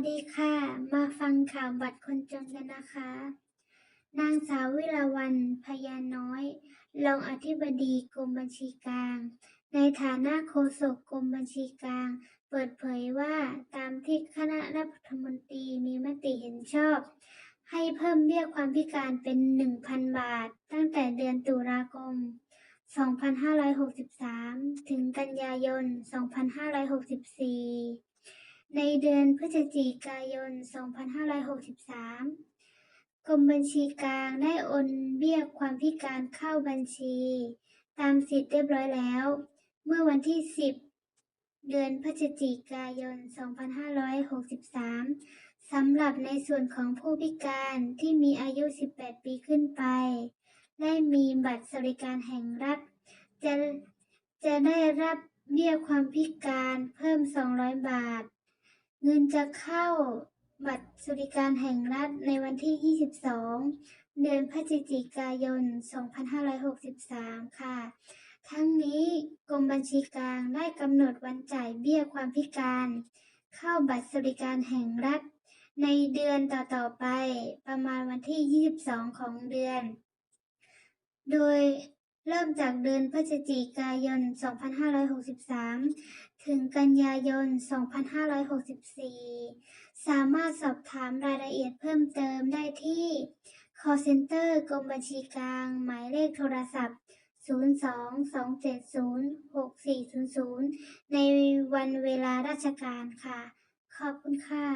วัสดีค่ะ มาฟังข่าวบัตรคนจนกันนะคะ นางสาววิลาวันพยาน้อยรองอธิบดีกรมบัญชีกลาง ในฐานะโฆษกกรมบัญชีกลาง เปิดเผยว่าตามที่คณะรัฐมนตรีมีมติเห็นชอบ ให้เพิ่มเบี้ยความพิการเป็น 1,000 บาท ตั้งแต่เดือนตุลาคม 2563 ถึงกันยายน 2564 ในเดือนพฤศจิกายน 2563 กรมบัญชีกลางได้โอนเบี้ยความพิการเข้าบัญชี ตามสิทธิ์เรียบร้อยแล้ว เมื่อวันที่ 10 เดือนพฤศจิกายน 2563 สำหรับในส่วนของผู้พิการที่มีอายุ 18 ปีขึ้นไป ได้มีบัตรสวัสดิการแห่งรัฐ จะจะได้รับเบี้ยความพิการเพิ่ม 200 บาท เงินจะเข้าบัตรสวัสดิการแห่งรัฐในวันที่ 22 เดือนพฤศจิกายน 2563 ค่ะ ทั้งนี้กรมบัญชีกลางได้กำหนดวันจ่ายเบี้ยความพิการ เข้าบัตรสวัสดิการแห่งรัฐ ในเดือนต่อๆไปประมาณวันที่ 22 ของเดือน โดย เริ่มจากเดือนพฤศจิกายน 2563 ถึงกันยายน 2564 สามารถสอบถามรายละเอียดเพิ่มเติมได้ที่ call center กรมบัญชีกลาง หมายเลขโทรศัพท์ 02-270-6400 ในวันเวลาราชการค่ะ ขอบคุณค่ะ